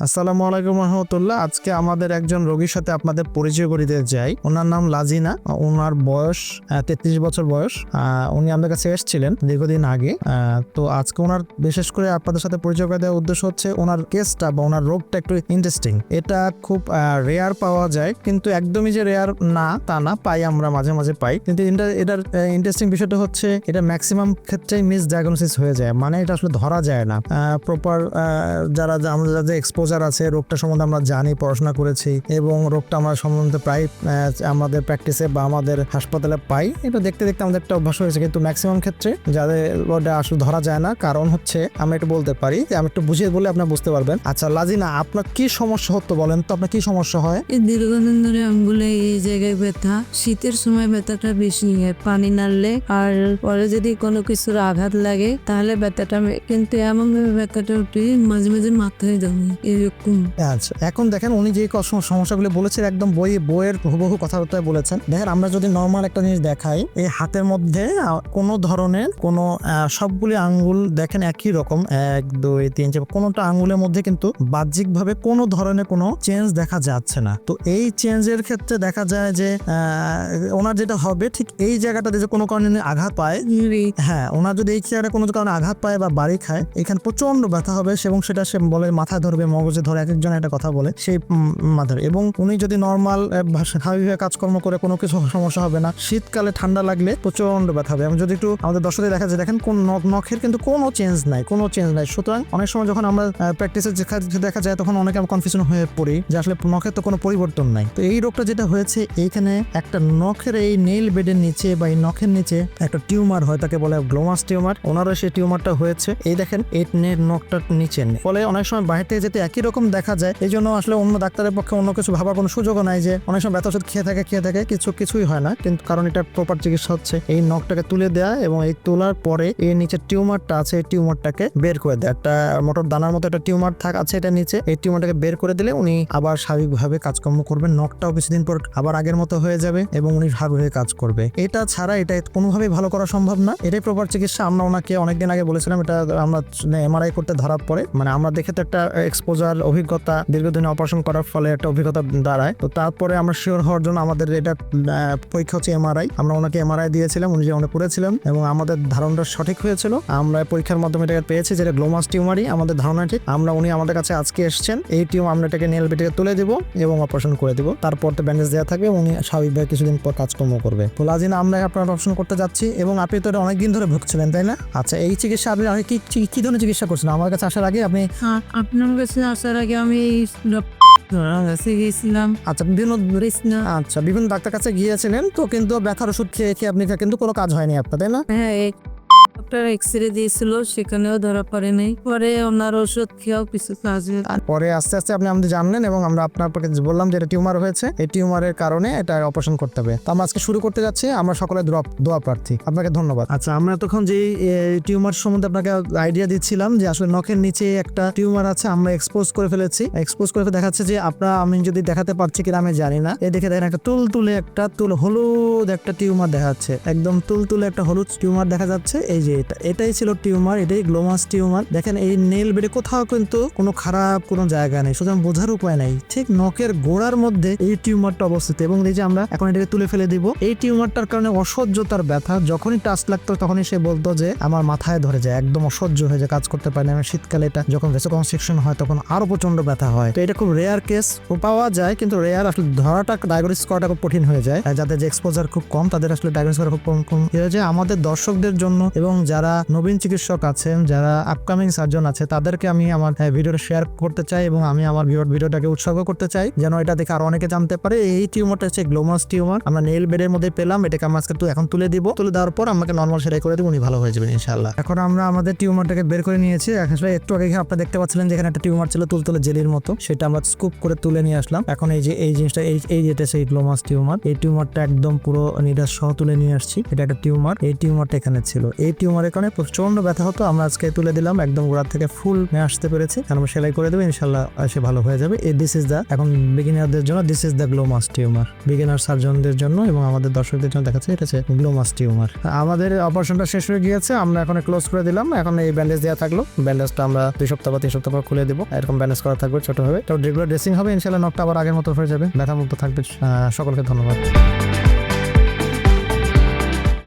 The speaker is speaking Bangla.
আসসালামু আলাইকুম রহমতুল্লাহ। আজকে আমাদের একজন রোগীর সাথে আপনাদের পরিচয় করে দিতে চাই। ওনার নাম লাজিনা। ওনার বয়স তেত্রিশ বছর বয়স। উনি আমাদের কাছে এসেছিলেন দীর্ঘদিন আগে। তো আজকে ওনার বিশেষ করে আপনাদের সাথে পরিচয় করে দেওয়ার উদ্দেশ্য হচ্ছে ওনার কেসটা বা ওনার রোগটা একটু ইন্টারেস্টিং এটা খুব রেয়ার পাওয়া যায়। কিন্তু একদমই যে রেয়ার না, তা না, পাই আমরা মাঝে মাঝে পাই। কিন্তু এটা- এটার ইন্টারেস্টিং বিষয়টা হচ্ছে এটা ম্যাক্সিমাম ক্ষেত্রেই মিস ডায়াগনোসিস হয়ে যায়। মানে এটা আসলে ধরা যায় না। প্রপার যারা আমরা যাদের এক্সপোজার আছে, রোগটা সম্বন্ধে আমরা জানি, পড়াশোনা করেছি এবং রোগটা আমরা সম্বন্ধে প্রায় আমাদের প্র্যাকটিসে বা আমাদের হাসপাতালে পাই। এটা দেখতে দেখতে আমাদের একটা অভ্যাস হয়েছে, কিন্তু ম্যাক্সিমাম ক্ষেত্রে যাদের আসলে ধরা যায় না, কারণ হচ্ছে আমি একটু বলতে পারি, যে আমি একটু বুঝিয়ে বলে আপনার বুঝতে পারবেন। আচ্ছা লাজিনা, আপনার কি সমস্যা হতো বলেন তো? আপনার কি সমস্যা হয়? এই দীর্ঘদিন ধরে আঙ্গুলে এই জায়গায় ব্যথা, শীতের সময় ব্যথাটা বেশি পানি নাড়লে। আর পরে যদি কোনো কিছুর আঘাত লাগে, তাহলে ব্যথাটা কিন্তু এমন ভাবে ব্যথাটা উঠে মাঝে মাঝে মাথায় জমে। এরকম আচ্ছা। এখন দেখেন উনি যে সমস্যাগুলো বলেছেন একদম বই বইয়ের হুবহু কথাবার্তায় বলেছেন। দেখেন আমরা যদি নর্মাল একটা জিনিস দেখাই এই হাতের মধ্যে কোনো ধরনের কোনো সবগুলি আঙ্গুল দেখেন একই রকম এক দুই তিন চার কোনোটা আঙ্গুলের মধ্যে কিন্তু বাহ্যিকভাবে কোনো ধরনের কোনো চেঞ্জ দেখা যাচ্ছে না। তো এই চেঞ্জের ক্ষেত্রে দেখা যায় যে ওনার যেটা হবে ঠিক এই জায়গাটাতে যে কোনো কারণে আঘাত পায় হ্যাঁ ওনার যদি এই চেয়ারে কোনো কারণে আঘাত পায় বা বাড়ি খায় এখানে প্রচণ্ড ব্যথা হবে এবং সেটা সে বলে মাথা ধরবে মগজে ধরে এক একজন একটা কথা বলে, সেই মাথার এবং উনি যদি নর্মাল স্বাভাবিকভাবে কাজকর্ম করে কোনো কিছু সমস্যা হবে না। শীতকালে ঠান্ডা লাগলে প্রচণ্ড ব্যথা হবে। আমি যদি একটু আমাদের দর্শকদের দেখা যায় দেখেন কোন নখ- নখের কিন্তু কোনো চেঞ্জ নাই, কোনো চেঞ্জ নাই। সুতরাং অনেক সময় যখন আমরা প্র্যাকটিসে দেখা যায় তখন অনেকে আমরা কনফিউশন হয়ে পড়ি যে আসলে নখের তো কোনো পরিবর্তন নাই। তো এই রোগটা যেটা হয়েছে, এইখানে একটা নখের এই নেইল বেডের নিচে বা এই নখের নিচে একটা টিউমার হয়, তাকে বলে গ্লোমাস টিউমার। ওনারও সেই টিউমারটা হয়েছে। এই দেখেন এই নখটার নিচে। ফলে অনেক সময় বাইরে থেকে যেতে একই রকম দেখা যায়। এই জন্য আসলে অন্য ডাক্তারের পক্ষে অন্য কিছু ভাবার কোনো সুযোগও নাই যে, অনেক সময় ব্যথা ওষুধ খেয়ে থাকে খেয়ে থাকে, কিছু, কিছুই হয় না। কিন্তু কারণ এটা প্রপার চিকিৎসা হচ্ছে। এই নখটাকে তুলে দেওয়া এবং এই তোলার পরে এই নিচে টিউমারটা আছে, এই টিউমারটাকে বের করে দেয়। একটা মোটর দানার মতো একটা টিউমার থাক, আছে এটা নিচে। এই টিউমারটাকে বের করে দিলে উনি আবার স্বাভাবিকভাবে কাজকর্ম করবেন। নখটাও কিছুদিন পর আবার আগের মতো হয়ে যাবে এবং উনি স্বাভাবিকভাবে কাজ করবে। এটা ছাড়া এটা কোনোভাবেই ভালো করা সম্ভব না। এটাই প্রপার চিকিৎসা। আমরা ওনাকে অনেকদিন আগে বলেছিলাম, এটা আমরা এমআরআই করতে ধরার পরে মানে আমরা দেখে তো একটা এক্সপোজার অভিজ্ঞতা দীর্ঘদিন অপারেশন করার ফলে একটা অভিজ্ঞতা দাঁড়ায়। তো তারপরে আমরা শিওর হওয়ার জন্য আমাদের এটা পরীক্ষা হচ্ছে এমআরআই আমরা ওনাকে এমআরআই দিয়েছিলাম, উনি যে অনেক করেছিলাম এবং আমাদের ধারণাটা সঠিক হয়েছিল। আমরা পরীক্ষার মাধ্যমে এটাকে পেয়েছি, যেটা গ্লোমাস টিউমারই আমাদের ধারণা ঠিক আমরা, উনি আমাদের কাছে আজকে এসেছেন, এই টিউম আমরা এটাকে নেল বেটিকে তুলে দিব এবং অপারেশন করে দিব। তারপর তো ব্যান্ডেজ দেওয়া থাকবে উনি স্বাভাবিকভাবে কিছুদিন পর কাজকর্ম করবে। তো লাজিনা আমরা আপনার অপারেশন করতে যাচ্ছি এবং আপনি তো এটা অনেকদিন ধরে ভুগছিলেন, তাই না? আচ্ছা এই চিকিৎসা আপনি কি, কি- ধরনের চিকিৎসা করছেন? আমার কাছে আসার আগে আপনি আপনার কাছে আসার আগে আমি কাছে গেছিলাম আচ্ছা বিভিন্ন না আচ্ছা বিভিন্ন ডাক্তার কাছে গিয়েছিলেন তো কিন্তু ব্যথার ওষুধ খেয়ে খেয়ে আপনি কিন্তু কোনো কাজ হয়নি আপনার তাই না? হ্যাঁ এই ডক্টর এক্স রে দিয়েছিল সেখানেও ধরা পড়ে নাই পরে ওনার ওষুধ খেয়েও কিছু কাজ পরে আস্তে আস্তে আপনি আমাদের জানলেন এবং আমরা আপনার আপনাকে বললাম যে এটা টিউমার হয়েছে এই টিউমারের কারণে এটা অপারেশন করতে হবে। তো আমরা আজকে শুরু করতে যাচ্ছি আমরা সকলে দোয়া দোয়া প্রার্থী। আপনাকে ধন্যবাদ। আচ্ছা আমরা এতক্ষণ যে টিউমার সম্বন্ধে আপনাকে আইডিয়া দিচ্ছিলাম যে আসলে নখের নিচে একটা টিউমার আছে আমরা এক্সপোজ করে ফেলেছি। এক্সপোজ করে ফেলে দেখাচ্ছে যে আপনার আমি যদি দেখাতে পারছি কিনা আমি জানি না। এই দেখে দেখেন একটা তুল তুলে একটা তুল হলুদ একটা টিউমার দেখাচ্ছে। একদম তুল তুলে একটা হলুদ টিউমার দেখা যাচ্ছে। এই যে এটা, এটাই ছিল টিউমার, এটাই গ্লোমাস টিউমার। দেখেন এই নেল বেডে কোথাও কিন্তু কোনো খারাপ কোনো জায়গা নেই, সুতরাং বোঝার উপায় নাই। ঠিক নখের গোড়ার মধ্যে এই টিউমারটা অবস্থিত এবং এই যে আমরা এখন এটাকে তুলে ফেলে দিব, এই টিউমারটার কারণে অসহ্যতার ব্যথা, যখনই টাচ লাগতো তখনই সে বলতো যে আমার মাথায় ধরে যায়, একদম অসহ্য হয়ে যায় কাজ করতে পারে না। শীতকালে এটা যখন ভেসো কনস্ট্রাকশন হয় তখন আরও প্রচণ্ড ব্যথা হয়। তো এটা খুব রেয়ার কেস পাওয়া যায়, কিন্তু রেয়ার আসলে ধরাটা ডায়াগনোসিস করাটা খুব কঠিন হয়ে যায়। যাদের যে এক্সপোজার খুব কম, তাদের আসলে ডায়াগনোসিস করা খুব কম কম হয়ে যায়। আমাদের দর্শকদের জন্য এবং যারা নবীন চিকিৎসক আছেন যারা আপকামিং সার্জন আছে তাদেরকে আমি আমার হ্যাঁ, ভিডিওটা শেয়ার করতে চাই এবং আমি আমার ভিডিও ভিডিওটাকে উৎসর্গ করতে চাই যেন এটা দেখে আরও অনেকে জানতে পারে। এই টিউমারটা হচ্ছে গ্লোমাস টিউমার আমরা নেল বেডের মধ্যে পেলাম এটাকে আমরা আজকে এখন তুলে দিব। তুলে দেওয়ার পর আমাকে নর্মাল সেটাই করে দিব উনি ভালো হয়ে যাবেন ইনশাল্লাহ এখন আমরা আমাদের টিউমারটাকে বের করে নিয়েছি। আসলে একটু আগে আপনারা দেখতে পাচ্ছিলেন যেখানে একটা টিউমার ছিল তুলতুলে জেলির মতো। সেটা আমরা স্কুপ করে তুলে নিয়ে আসলাম। এখন এই যে এই জিনিসটা এই এই যেটা সেই গ্লোমাস টিউমার এই টিউমারটা একদম পুরো নিরাশ সহ তুলে নিয়ে আসছি। এটা একটা টিউমার এই টিউমারটা এখানে ছিল। এই টিউমার টিউমার এখানে প্রচণ্ড ব্যথা হতো, আমরা আজকে তুলে দিলাম, একদম গোড়ার থেকে ফুল নিয়ে আসতে পেরেছি। কারণ সেলাই করে দেবো, ইনশাল্লাহ সে ভালো হয়ে যাবে। এই দিস ইজ দ্য এখন বিগিনারদের জন্য this is the glomus tumour beginner সার্জনদের জন্য এবং আমাদের দর্শকদের জন্য দেখাচ্ছে, এটা হচ্ছে গ্লোমাস টিউমার আমাদের অপারেশনটা শেষ হয়ে গিয়েছে, আমরা এখন ক্লোজ করে দিলাম। এখন এই ব্যান্ডেজ দেওয়া থাকল। ব্যান্ডেজটা আমরা দুই সপ্তাহ বা তিন সপ্তাহ পর খুলে দেবো। এরকম ব্যান্ডেজ করা থাকবে ছোট হবে তো রেগুলার ড্রেসিং হবে, ইনশাল্লাহ নখটা আবার আগের মতো হয়ে যাবে। ব্যথা মুক্ত থাকবে সকলকে ধন্যবাদ।